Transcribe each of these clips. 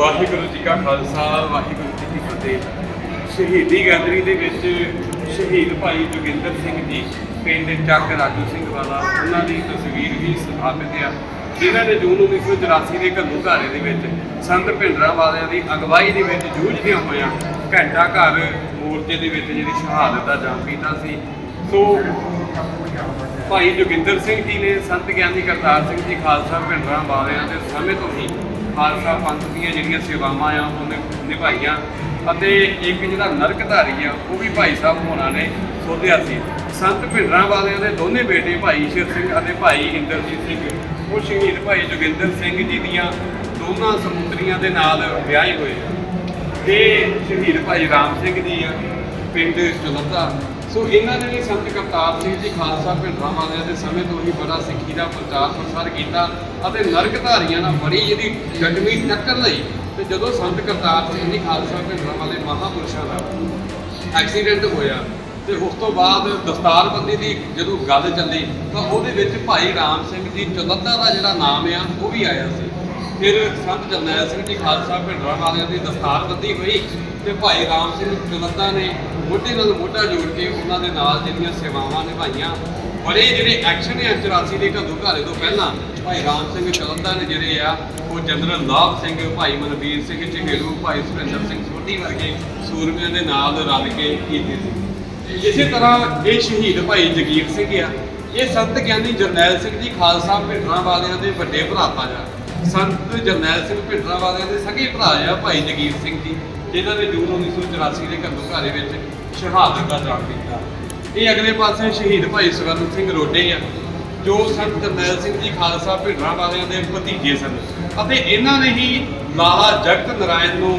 ਵਾਹਿਗੁਰੂ ਜੀ ਕਾ ਖਾਲਸਾ, ਵਾਹਿਗੁਰੂ ਜੀ ਕੀ ਫਤਿਹ। ਸ਼ਹੀਦੀ ਗਾਦਰੀ ਦੇ ਵਿੱਚ ਸ਼ਹੀਦ ਭਾਈ ਜੋਗਿੰਦਰ ਸਿੰਘ ਜੀ, ਪਿੰਡ ਚੱਕ ਰਾਜੂ ਸਿੰਘ ਵਾਲਾ, ਉਹਨਾਂ ਦੀ ਤਸਵੀਰ ਵੀ ਸਥਾਪਿਤ ਆ। ਜਿਨ੍ਹਾਂ ਨੇ ਜੂਨ 1984 ਦੇ ਘੱਲੂ ਘਾਰੇ ਦੇ ਵਿੱਚ ਸੰਤ ਭਿੰਡਰਾਂ ਵਾਲਿਆਂ ਦੀ ਅਗਵਾਈ ਦੇ ਵਿੱਚ ਜੂਝਦਿਆਂ ਹੋਇਆਂ ਘੰਟਾ ਘਰ ਮੋਰਚੇ ਦੇ ਵਿੱਚ ਜਿਹੜੀ ਸ਼ਹਾਦਤ ਦਾ ਜਾਮ ਪੀਤਾ ਸੀ। ਸੋ ਭਾਈ ਜੋਗਿੰਦਰ ਸਿੰਘ ਜੀ ਨੇ, ਸੰਤ ਗਿਆਨੀ ਕਰਤਾਰ ਸਿੰਘ ਜੀ, ਖਾਲਸਾ ਭਿੰਡਰਾਂ ਵਾਲਿਆਂ ਦੇ ਸਮੇਂ ਤੋਂ ਹੀ ਖਾਲਸਾ ਪੰਥ ਦੀਆਂ ਜਿਹੜੀਆਂ ਸੇਵਾਵਾਂ ਆ, ਉਹਨੇ ਨਿਭਾਈਆਂ। ਅਤੇ ਇੱਕ ਜਿਹੜਾ ਨਰਕਧਾਰੀ ਆ, ਉਹ ਵੀ ਭਾਈ ਸਾਹਿਬ ਹੋਣਾ ਨੇ ਸੋਧਿਆ ਸੀ। ਸੰਤ ਭਿੰਡਰਾਂ ਵਾਲਿਆਂ ਦੇ ਦੋਨੇ ਬੇਟੇ ਭਾਈ ਈਸ਼ਰ ਸਿੰਘ ਅਤੇ ਭਾਈ ਇੰਦਰਜੀਤ ਸਿੰਘ। ਉਹ ਸ਼ਹੀਦ ਭਾਈ ਜੋਗਿੰਦਰ ਸਿੰਘ ਜੀ ਦੀਆਂ ਦੋਨਾਂ ਸਮੁੰਦਰੀਆਂ ਦੇ ਨਾਲ ਵਿਆਹੇ ਹੋਏ ਆ। ਤੇ ਸ਼ਹੀਦ ਭਾਈ ਰਾਮ ਸਿੰਘ ਜੀ ਪਿੰਡ ਚਲੱਦਾ ਸੋ ਇਹਨਾਂ ਨੇ ਵੀ ਸੰਤ ਕਰਤਾਰ ਸਿੰਘ ਜੀ, ਖਾਲਸਾ ਭਿੰਡਰਾਂ ਵਾਲਿਆਂ ਦੇ ਸਮੇਂ ਤੋਂ ਹੀ ਬੜਾ ਸਿੱਖੀ ਦਾ ਪ੍ਰਚਾਰ ਪ੍ਰਸਾਰ ਕੀਤਾ ਅਤੇ ਨਰਕਧਾਰੀਆਂ ਨਾਲ ਬੜੀ ਇਹਦੀ ਗੱਡਵੀਂ ਟੱਕਰ ਲਈ ਤੇ ਜਦੋਂ ਸੰਤ ਕਰਤਾਰ ਸਿੰਘ ਜੀ, ਖਾਲਸਾ ਭਿੰਡਰਾਂ ਵਾਲੇ ਮਹਾਪੁਰਸ਼ਾਂ ਦਾ ਐਕਸੀਡੈਂਟ ਹੋਇਆ ਤੇ ਉਸ ਤੋਂ ਬਾਅਦ ਦਸਤਾਰਬੰਦੀ ਦੀ ਜਦੋਂ ਗੱਲ ਚੱਲੀ ਤਾਂ ਉਹਦੇ ਵਿੱਚ ਭਾਈ ਰਾਮ ਸਿੰਘ ਜੀ ਚਲੱਦਾ ਦਾ ਜਿਹੜਾ ਨਾਮ ਆ, ਉਹ ਵੀ ਆਇਆ ਸੀ। ਫਿਰ ਸੰਤ ਜਰਨੈਲ ਸਿੰਘ ਜੀ ਖਾਲਸਾ ਭਿੰਡਰਾਂ ਵਾਲਿਆਂ ਦੀ ਦਸਤਾਰ ਦਸਤਾਰਬੰਦੀ ਹੋਈ ਤੇ ਭਾਈ ਰਾਮ ਸਿੰਘ ਚਲੱਦਾ ਨੇ ਮੋਢੇ ਨਾਲ ਮੋਢਾ ਜੋੜ ਕੇ ਉਹਨਾਂ ਦੇ ਨਾਲ ਜਿਹੜੀਆਂ ਸੇਵਾਵਾਂ ਨਿਭਾਈਆਂ। ਬੜੇ ਜਿਹੜੇ ਐਕਸ਼ਨ ਹੈ 84 ਦੇ ਘੱਲੂ ਘਾਰੇ ਤੋਂ ਪਹਿਲਾਂ ਭਾਈ ਰਾਮ ਸਿੰਘ ਚਲੱਦਾ ਨੇ ਜਿਹੜੇ ਆ, ਉਹ ਜਨਰਲ ਲਾਭ ਸਿੰਘ, ਭਾਈ ਮਨਵੀਰ ਸਿੰਘ ਚਹੇੜੂ ਭਾਈ ਸੁਰਿੰਦਰ ਸਿੰਘ ਸੋਢੀ ਵਰਗੇ ਸੂਰਮਿਆਂ ਦੇ ਨਾਲ ਰਲ ਕੇ ਕੀਤੇ ਸੀ। ਇਸੇ ਤਰ੍ਹਾਂ ਇਹ ਸ਼ਹੀਦ ਭਾਈ ਜਗੀਰ ਸਿੰਘ ਆ। ਇਹ ਸੰਤ ਗਿਆਨੀ ਜਰਨੈਲ ਸਿੰਘ ਜੀ ਖਾਲਸਾ ਭਿੰਡਰਾਂ ਵਾਲਿਆਂ ਦੇ ਵੱਡੇ ਭਰਾਤਾ ਆ। ਸੰਤ ਜਰਨੈਲ ਸਿੰਘ ਭਿੰਡਰਾਂ ਵਾਲਿਆਂ ਦੇ ਸਗੇ ਭਰਾ ਆ ਭਾਈ ਜਗੀਰ ਸਿੰਘ ਜੀ, ਜਿਨ੍ਹਾਂ ਨੇ ਜੂਨ 1984 ਦੇ ਘੱਲੂ ਘਾਰੇ ਵਿੱਚ ਸ਼ਹਾਦਤ ਦਾ ਜਾਮ ਦਿੱਤਾ ਇਹ ਅਗਲੇ ਪਾਸੇ ਸ਼ਹੀਦ ਭਾਈ ਸਵਰਨ ਸਿੰਘ ਰੋਡੇ ਆ, ਜੋ ਸੰਤ ਜਰਨੈਲ ਸਿੰਘ ਜੀ ਖਾਲਸਾ ਭਿੰਡਰਾਂ ਵਾਲਿਆਂ ਦੇ ਭਤੀਜੇ ਸਨ। ਅਤੇ ਇਹਨਾਂ ਨੇ ਹੀ ਲਾਹਾ ਜਗਤ ਨਰਾਇਣ ਨੂੰ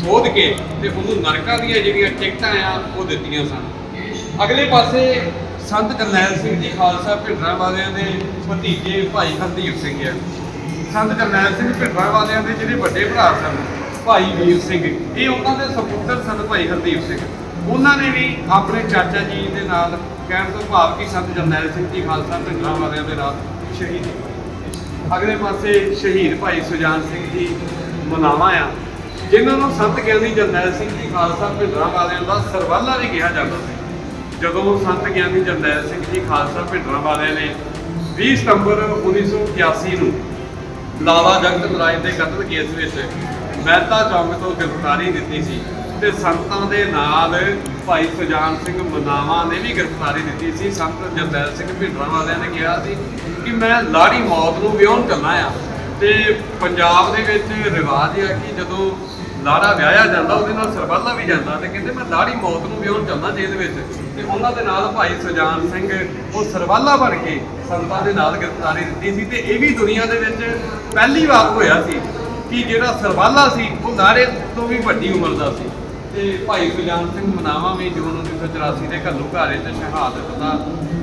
ਸੋਧ ਕੇ ਤੇ ਉਹਨੂੰ ਨਰਕਾਂ ਦੀਆਂ ਜਿਹੜੀਆਂ ਟਿਕਟਾਂ ਆ, ਉਹ ਦਿੱਤੀਆਂ ਸਨ। ਅਗਲੇ ਪਾਸੇ ਸੰਤ ਜਰਨੈਲ ਸਿੰਘ ਜੀ ਖਾਲਸਾ ਭਿੰਡਰਾਂ ਵਾਲਿਆਂ ਦੇ ਭਤੀਜੇ ਭਾਈ ਹਰਦੀਪ ਸਿੰਘ ਆ। ਸੰਤ ਜਰਨੈਲ ਸਿੰਘ ਭਿੰਡਰਾਂ ਵਾਲਿਆਂ ਦੇ ਜਿਹੜੇ ਵੱਡੇ ਭਰਾ ਸਨ, ਭਾਈ ਵੀਰ ਸਿੰਘ, ਇਹ ਉਹਨਾਂ ਦੇ ਸਪੁੱਤਰ ਸਨ ਭਾਈ ਹਰਦੀਪ ਸਿੰਘ। ਉਹਨਾਂ ਨੇ ਵੀ ਆਪਣੇ ਚਾਚਾ ਜੀ ਦੇ ਨਾਲ ਕਹਿਣ ਤੋਂ ਭਾਵ ਕਿ ਸੰਤ ਜਰਨੈਲ ਸਿੰਘ ਜੀ ਖਾਲਸਾ ਭਿੰਡਰਾਂ ਵਾਲਿਆਂ ਦੇ ਨਾਲ ਸ਼ਹੀਦੀ ਅਗਲੇ ਪਾਸੇ ਸ਼ਹੀਦ ਭਾਈ ਸੁਜਾਨ ਸਿੰਘ ਜੀ ਮਨਾਵਾ ਆ, ਜਿਨ੍ਹਾਂ ਨੂੰ ਸੰਤ ਗਿਆਨੀ ਜਰਨੈਲ ਸਿੰਘ ਜੀ ਖਾਲਸਾ ਭਿੰਡਰਾਂ ਵਾਲਿਆਂ ਦਾ ਸਰਵਾਲਾ ਵੀ ਕਿਹਾ ਜਾਂਦਾ ਸੀ। ਜਦੋਂ ਸੰਤ ਗਿਆਨੀ ਜਰਨੈਲ ਸਿੰਘ ਜੀ ਖਾਲਸਾ ਭਿੰਡਰਾਂ ਵਾਲਿਆਂ ਨੇ 20 ਸਤੰਬਰ 1981 ਨੂੰ ਲਾਲਾ ਜਗਤ ਨਾਰਾਇਣ ਦੇ ਕਤਲ ਕੇਸ ਵਿੱਚ ਮਹਿਤਾ ਚੌਂਕ ਤੋਂ ਗ੍ਰਿਫਤਾਰੀ ਦਿੱਤੀ ਸੀ ਤੇ ਸੰਤਾਂ ਦੇ ਨਾਲ ਭਾਈ ਸੁਜਾਨ ਸਿੰਘ ਮਨਾਵਾ ਨੇ ਵੀ ਗ੍ਰਿਫਤਾਰੀ ਦਿੱਤੀ ਸੀ। ਸੰਤ ਜਰਨੈਲ ਸਿੰਘ ਭਿੰਡਰਾਂ ਵਾਲਿਆਂ ਨੇ ਕਿਹਾ ਸੀ ਕਿ ਮੈਂ ਲਾੜੀ ਮੌਤ ਨੂੰ ਵਿਆਹਣ ਕਰਨਾ ਆ ਤੇ ਪੰਜਾਬ ਦੇ ਵਿੱਚ ਰਿਵਾਜ ਹੈ ਕਿ ਜਦੋਂ ਲਾੜਾ ਵਿਆਹਿਆ ਜਾਂਦਾ, ਉਹਦੇ ਨਾਲ ਸਰਬੱਲਾ ਵੀ ਜਾਂਦਾ ਤੇ ਕਹਿੰਦੇ ਮੈਂ ਲਾੜੀ ਮੌਤ ਨੂੰ ਵਿਆਹਣ ਚੱਲਣਾ ਜੇਲ੍ਹ ਵਿੱਚ ਤੇ ਉਹਨਾਂ ਦੇ ਨਾਲ ਭਾਈ ਸੁਜਾਨ ਸਿੰਘ, ਉਹ ਸਰਵਾਲਾ ਬਣ ਕੇ ਸੰਤਾਂ ਦੇ ਨਾਲ ਗ੍ਰਿਫਤਾਰੀ ਦਿੱਤੀ ਸੀ ਤੇ ਇਹ ਵੀ ਦੁਨੀਆ ਦੇ ਵਿੱਚ ਪਹਿਲੀ ਵਾਰ ਹੋਇਆ ਸੀ ਕਿ ਜਿਹੜਾ ਸਰਵਾਲਾ ਸੀ, ਉਹ ਲਾੜੇ ਤੋਂ ਵੀ ਵੱਡੀ ਉਮਰ ਦਾ ਸੀ। ਤੇ ਭਾਈ ਸੁਜਾਨ ਸਿੰਘ ਮਨਾਵਾ ਵੀ ਜੂਨ 1984 ਦੇ ਘੱਲੂ ਘਾਰੇ ਤੇ ਸ਼ਹਾਦਤ ਦਾ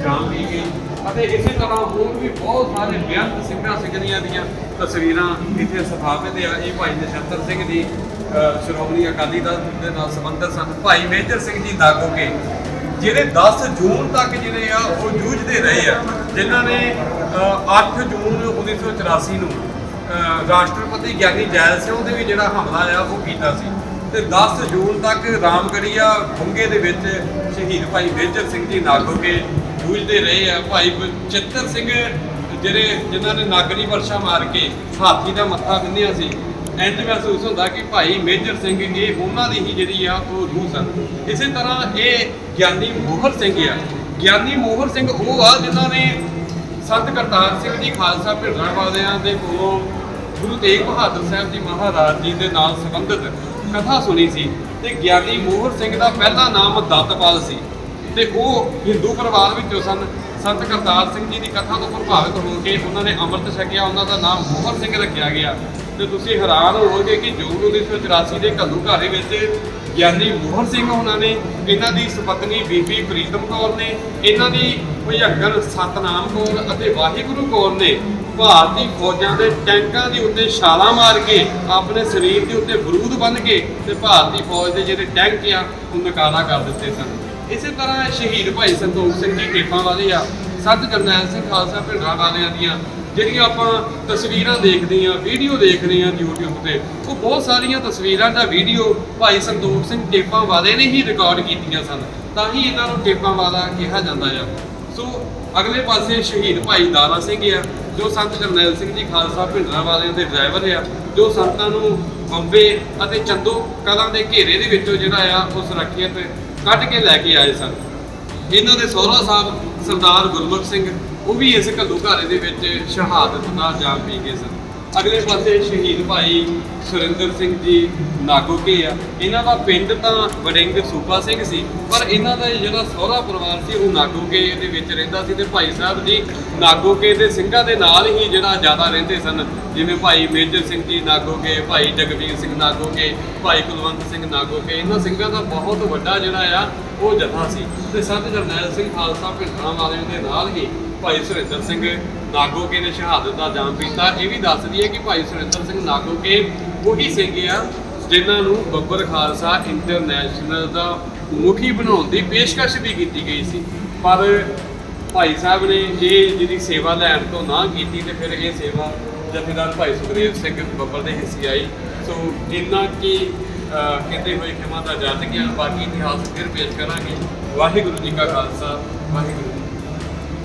ਜਾਮ ਪੀ ਗਈ ਅਤੇ ਇਸੇ ਤਰ੍ਹਾਂ ਹੋਰ ਵੀ ਬਹੁਤ ਸਾਰੇ ਬੇਅੰਤ ਸਿੰਘਾਂ, ਸਿੰਘਣੀਆਂ ਦੀਆਂ ਤਸਵੀਰਾਂ ਇੱਥੇ ਸਥਾਪਿਤ ਆ। ਇਹ ਭਾਈ ਨਛੱਤਰ ਸਿੰਘ ਜੀ ਸ਼੍ਰੋਮਣੀ ਅਕਾਲੀ ਦਲ ਦੇ ਨਾਲ ਸੰਬੰਧਿਤ ਸਨ। ਭਾਈ ਮੇਜਰ ਸਿੰਘ ਜੀ ਦਾਗੋਕੇ ਜਿਹੜੇ 10 ਜੂਨ ਤੱਕ ਜਿਹੜੇ ਆ, ਉਹ ਜੂਝਦੇ ਰਹੇ ਆ, ਜਿਨ੍ਹਾਂ ਨੇ 8 ਜੂਨ 1984 ਨੂੰ ਰਾਸ਼ਟਰਪਤੀ ਗਿਆਨੀ ਜੈਲ ਸਿੰਘ ਦੇ ਵੀ ਜਿਹੜਾ ਹਮਲਾ ਆ, ਉਹ ਕੀਤਾ ਸੀ। ਤੇ 10 ਜੂਨ ਤੱਕ ਰਾਮਗੜੀਆ ਬੁੰਗੇ ਦੇ ਵਿੱਚ ਸ਼ਹੀਦ ਭਾਈ ਮੇਜਰ ਸਿੰਘ ਜੀ ਨਾਗੋਕੇ ਜੂਝਦੇ ਰਹੇ ਆ। ਭਾਈ ਚਿੱਤਰ ਸਿੰਘ ਜਿਹੜੇ, ਜਿਨ੍ਹਾਂ ਨੇ ਨਾਗਰੀ ਵਰਸ਼ਾ ਮਾਰ ਕੇ ਹਾਥੀ ਦਾ ਮੱਥਾ ਬੰਨਿਆ ਸੀ ਇੰਜ ਮਹਿਸੂਸ ਹੁੰਦਾ ਕਿ ਭਾਈ ਮੇਜਰ ਸਿੰਘ ਇਹ ਉਹਨਾਂ ਦੀ ਹੀ ਜਿਹੜੀ ਆ ਉਹ ਰੂਹ ਸਨ। ਇਸੇ ਤਰ੍ਹਾਂ ਇਹ ਗਿਆਨੀ ਮੋਹਰ ਸਿੰਘ ਆ। ਗਿਆਨੀ ਮੋਹਰ ਸਿੰਘ ਉਹ ਆ ਜਿਨ੍ਹਾਂ ਨੇ ਸੰਤ ਕਰਤਾਰ ਸਿੰਘ ਜੀ, ਖਾਲਸਾ ਭਿੰਡਰਾਂ ਵਾਲਿਆਂ ਦੇ ਕੋਲੋਂ ਗੁਰੂ ਤੇਗ ਬਹਾਦਰ ਸਾਹਿਬ ਜੀ ਮਹਾਰਾਜ ਜੀ ਦੇ ਨਾਲ ਸੰਬੰਧਿਤ ਕਥਾ ਸੁਣੀ ਸੀ ਤੇ ਗਿਆਨੀ ਮੋਹਰ ਸਿੰਘ ਦਾ ਪਹਿਲਾ ਨਾਮ ਦਤਪਾਲ ਸੀ ਤੇ ਉਹ ਹਿੰਦੂ ਪਰਿਵਾਰ ਵਿੱਚੋਂ ਸਨ। ਸੰਤ ਕਰਤਾਰ ਸਿੰਘ ਜੀ ਦੀ ਕਥਾ ਤੋਂ ਪ੍ਰਭਾਵਿਤ ਹੋ ਕੇ ਉਹਨਾਂ ਨੇ ਅੰਮ੍ਰਿਤ ਛਕਿਆ, ਉਹਨਾਂ ਦਾ ਨਾਮ ਮੋਹਰ ਸਿੰਘ ਰੱਖਿਆ ਗਿਆ। ਤੇ ਤੁਸੀਂ ਹੈਰਾਨ ਹੋਵੋਗੇ ਕਿ ਜੂਨ 1984 ਦੇ ਘੱਲੂਘਾਰੇ ਵਿੱਚ ਗਿਆਨੀ ਮੋਹਨ ਸਿੰਘ ਉਹਨਾਂ ਨੇ, ਇਹਨਾਂ ਦੀ ਸੁਪਤਨੀ ਬੀਬੀ ਪ੍ਰੀਤਮ ਕੌਰ ਨੇ, ਇਹਨਾਂ ਦੀ ਭੁਜੰਗਰ ਸਤਨਾਮ ਕੌਰ ਅਤੇ ਵਾਹਿਗੁਰੂ ਕੌਰ ਨੇ ਭਾਰਤੀ ਫੌਜਾਂ ਦੇ ਟੈਂਕਾਂ ਦੇ ਉੱਤੇ ਛਾਲਾਂ ਮਾਰ ਕੇ ਆਪਣੇ ਸਰੀਰ ਦੇ ਉੱਤੇ ਬਰੂਦ ਬੰਨ੍ਹ ਕੇ ਤੇ ਭਾਰਤੀ ਫੌਜ ਦੇ ਜਿਹੜੇ ਟੈਂਕ ਆ, ਉਹ ਨਕਾਰਾ ਕਰ ਦਿੱਤੇ ਸਨ। ਇਸੇ ਤਰ੍ਹਾਂ ਸ਼ਹੀਦ ਭਾਈ ਸੰਤੋਖ ਸਿੰਘ ਜੀ ਟੇਪਾਂ ਵਾਲੇ ਆ, ਸੰਤ ਜਰਨੈਲ ਸਿੰਘ ਖਾਲਸਾ, ਭਿੰਡਰਾਂ ਵਾਲਿਆਂ ਦੀਆਂ ਜਿਹੜੀਆਂ ਆਪਾਂ ਤਸਵੀਰਾਂ ਦੇਖਦੇ ਹਾਂ ਵੀਡੀਓ ਦੇਖਦੇ ਹਾਂ YouTube ਤੇ, ਉਹ ਬਹੁਤ ਸਾਰੀਆਂ ਤਸਵੀਰਾਂ ਦਾ ਵੀਡੀਓ ਭਾਈ ਸੰਤੋਖ ਸਿੰਘ ਟੇਪਾਂ ਵਾਲੇ ਨੇ ਹੀ ਰਿਕਾਰਡ ਕੀਤੀਆਂ ਸਨ। ਤਾਂ ਹੀ ਇਹਨਾਂ ਨੂੰ ਟੇਪਾਂ ਵਾਲਾ ਕਿਹਾ ਜਾਂਦਾ ਆ। ਸੋ ਅਗਲੇ ਪਾਸੇ ਸ਼ਹੀਦ ਭਾਈ ਦਾਰਾ ਸਿੰਘ ਆ, ਜੋ ਸੰਤ ਜਰਨੈਲ ਸਿੰਘ ਜੀ ਖਾਲਸਾ ਭਿੰਡਰਾਂ ਵਾਲਿਆਂ ਦੇ ਡਰਾਈਵਰ ਆ, ਜੋ ਸੰਤਾਂ ਨੂੰ ਬੰਬੇ ਅਤੇ ਚੰਦੋ ਕਲਾਂ ਦੇ ਘੇਰੇ ਦੇ ਵਿੱਚੋਂ ਜਿਹੜਾ ਆ, ਉਹ ਸੁਰੱਖਿਅਤ ਕੱਢ ਕੇ ਲੈ ਕੇ ਆਏ ਸਨ। ਇਹਨਾਂ ਦੇ ਸਹੁਰਾ ਸਾਹਿਬ ਸਰਦਾਰ ਗੁਰਮੁਖ ਸਿੰਘ, ਉਹ ਵੀ ਇਸ ਘੱਲੂਘਾਰੇ ਦੇ ਵਿੱਚ ਸ਼ਹਾਦਤ ਦਾ ਜਾਮ ਪੀ ਗਏ ਸਨ। ਅਗਲੇ ਪਾਸੇ ਸ਼ਹੀਦ ਭਾਈ ਸੁਰਿੰਦਰ ਸਿੰਘ ਜੀ ਨਾਗੋਕੇ ਆ। ਇਹਨਾਂ ਦਾ ਪਿੰਡ ਤਾਂ ਵੜਿੰਗ ਸੂਬਾ ਸਿੰਘ ਸੀ, ਪਰ ਇਹਨਾਂ ਦਾ ਜਿਹੜਾ ਸਹੁਰਾ ਪਰਿਵਾਰ ਸੀ, ਉਹ ਨਾਗੋਕੇ ਦੇ ਵਿੱਚ ਰਹਿੰਦਾ ਸੀ ਤੇ ਭਾਈ ਸਾਹਿਬ ਜੀ ਨਾਗੋਕੇ ਦੇ ਸਿੰਘਾਂ ਦੇ ਨਾਲ ਹੀ ਜਿਹੜਾ ਜ਼ਿਆਦਾ ਰਹਿੰਦੇ ਸਨ। ਜਿਵੇਂ ਭਾਈ ਮੇਜਰ ਸਿੰਘ ਜੀ ਨਾਗੋਕੇ, ਭਾਈ ਜਗਵੀਰ ਸਿੰਘ ਨਾਗੋਕੇ, ਭਾਈ ਕੁਲਵੰਤ ਸਿੰਘ ਨਾਗੋਕੇ, ਇਹਨਾਂ ਸਿੰਘਾਂ ਦਾ ਬਹੁਤ ਵੱਡਾ ਜਿਹੜਾ ਆ, ਉਹ ਜਥਾ ਸੀ। ਤੇ ਸੰਤ ਜਰਨੈਲ ਸਿੰਘ ਖਾਲਸਾ ਭਿੰਡਰਾਂ ਵਾਲਿਆਂ ਦੇ ਨਾਲ ਹੀ ਭਾਈ ਸੁਰਿੰਦਰ ਸਿੰਘ ਨਾਗੋਕੇ ਨੇ ਸ਼ਹਾਦਤ ਦਾ ਜਾਮ ਪੀਤਾ ਇਹ ਵੀ ਦੱਸਦੀ ਹੈ ਕਿ ਭਾਈ ਸੁਰਿੰਦਰ ਸਿੰਘ ਨਾਗੋਕੇ ਉਹੀ ਸਿੰਘ ਆ, ਜਿਨ੍ਹਾਂ ਨੂੰ ਬੱਬਰ ਖਾਲਸਾ ਇੰਟਰਨੈਸ਼ਨਲ ਦਾ ਮੁਖੀ ਬਣਾਉਣ ਦੀ ਪੇਸ਼ਕਸ਼ ਵੀ ਕੀਤੀ ਗਈ ਸੀ। ਪਰ ਭਾਈ ਸਾਹਿਬ ਨੇ ਇਹ ਜਿਹੜੀ ਸੇਵਾ ਲੈਣ ਤੋਂ ਨਾ ਕੀਤੀ ਤੇ ਫਿਰ ਇਹ ਸੇਵਾ ਜਥੇਦਾਰ ਭਾਈ ਸੁਖਦੇਵ ਸਿੰਘ ਬੱਬਰ ਦੇ ਹਿੱਸੇ ਆਈ। ਸੋ ਜਿੰਨਾ ਕਿ ਕਹਿੰਦੇ ਹੋਏ ਖਿਮਾ ਦਾ ਜੱਜ ਗਿਆ ਬਾਕੀ ਇਤਿਹਾਸ ਫਿਰ ਪੇਸ਼ ਕਰਾਂਗੇ। ਵਾਹਿਗੁਰੂ ਜੀ ਕਾ ਖਾਲਸਾ, ਵਾਹਿਗੁਰੂ ਜੀ